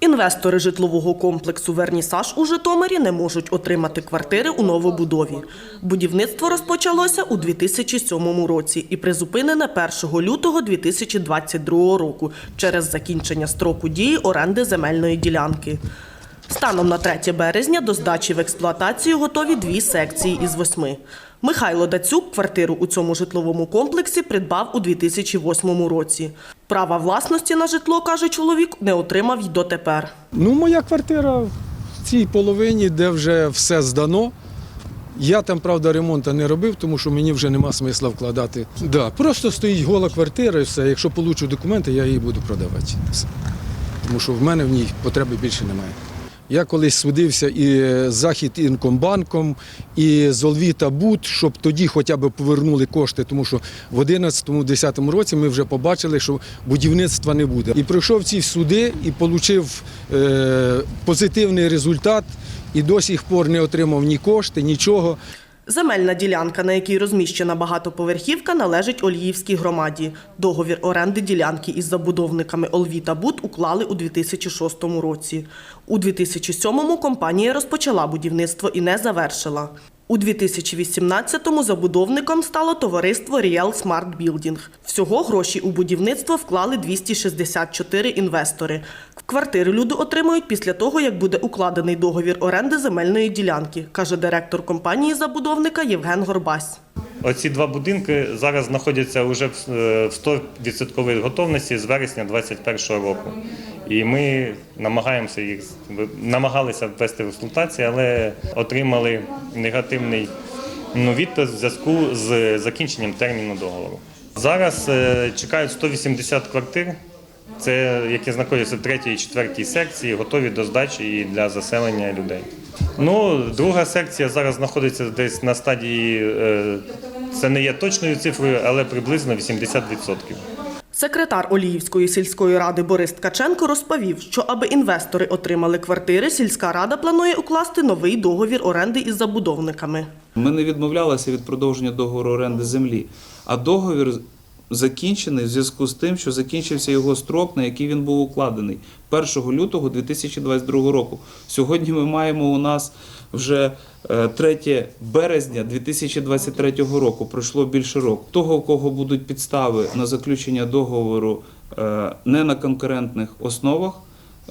Інвестори житлового комплексу Вернісаж у Житомирі не можуть отримати квартири у новобудові. Будівництво розпочалося у 2007 році і призупинене 1 лютого 2022 року через закінчення строку дії оренди земельної ділянки. Станом на 3 березня до здачі в експлуатацію готові дві секції із восьми. Михайло Дацюк квартиру у цьому житловому комплексі придбав у 2008 році. Права власності на житло, каже чоловік, не отримав й дотепер. Ну, моя квартира в цій половині, де вже все здано. Я там, правда, ремонту не робив, тому що мені вже нема смисла вкладати. Да, просто стоїть гола квартира і все. Якщо получу документи, я її буду продавати. Все. Тому що в мене в ній потреби більше немає. Я колись судився і з Захід Інкомбанком, і з Олвіта Бут, щоб тоді хоча б повернули кошти, тому що в 2011-2010 році ми вже побачили, що будівництва не буде. І пройшов ці суди і отримав е, позитивний результат, і до сих пор не отримав ні кошти, нічого. Земельна ділянка, на якій розміщена багатоповерхівка, належить Ольївській громаді. Договір оренди ділянки із забудовниками Олві та Буд уклали у 2006 році. У 2007-му компанія розпочала будівництво і не завершила. У 2018-му забудовником стало товариство Real Smart Building. Всього гроші у будівництво вклали 264 інвестори. Квартири люди отримують після того, як буде укладений договір оренди земельної ділянки, каже директор компанії забудовника Євген Горбась. Оці два будинки зараз знаходяться вже в е, в 100% готовності з вересня 2021 року. І ми намагаємося їх намагалися ввести в експлуатацію, але отримали негативний ну, відповідь в зв'язку з закінченням терміну договору. Зараз е, чекають 180 квартир, це які знаходяться в третій і четвертій секції, готові до здачі і для заселення людей. Ну, друга секція зараз знаходиться десь на стадії, е, це не є точною цифрою, але приблизно 80%. Секретар Оліївської сільської ради Борис Ткаченко розповів, що аби інвестори отримали квартири, сільська рада планує укласти новий договір оренди із забудовниками. Ми не відмовлялися від продовження договору оренди землі, а договір закінчений в зв'язку з тим, що закінчився його строк, на який він був укладений 1 лютого 2022 року. Сьогодні ми маємо у нас вже е, 3 березня 2023 року. Пройшло більше року. Того, у кого будуть підстави на заключення договору е, не на конкурентних основах,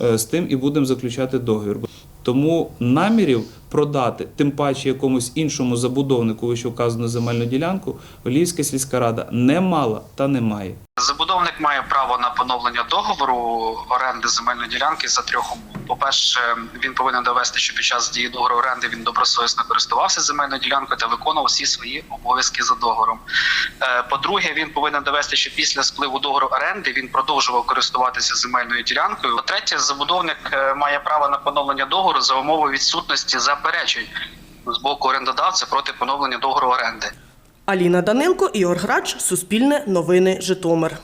е, з тим і будемо заключати договір. Тому намірів продати, тим паче якомусь іншому забудовнику вище вказану земельну ділянку, Олівська сільська рада не мала та не має. Забудовник має право на поновлення договору оренди земельної ділянки за трьох умов. По-перше, він повинен довести, що під час дії договору оренди він добросовісно користувався земельною ділянкою та виконував всі свої обов'язки за договором. Е, По-друге, він повинен довести, що після спливу договору оренди він продовжував користуватися земельною ділянкою. По-третє, забудовник е, має право на поновлення договору за умови відсутності заперечень з боку орендодавця проти поновлення договору оренди. Аліна Данилко, Ігор Грач, Суспільне, Новини, Житомир.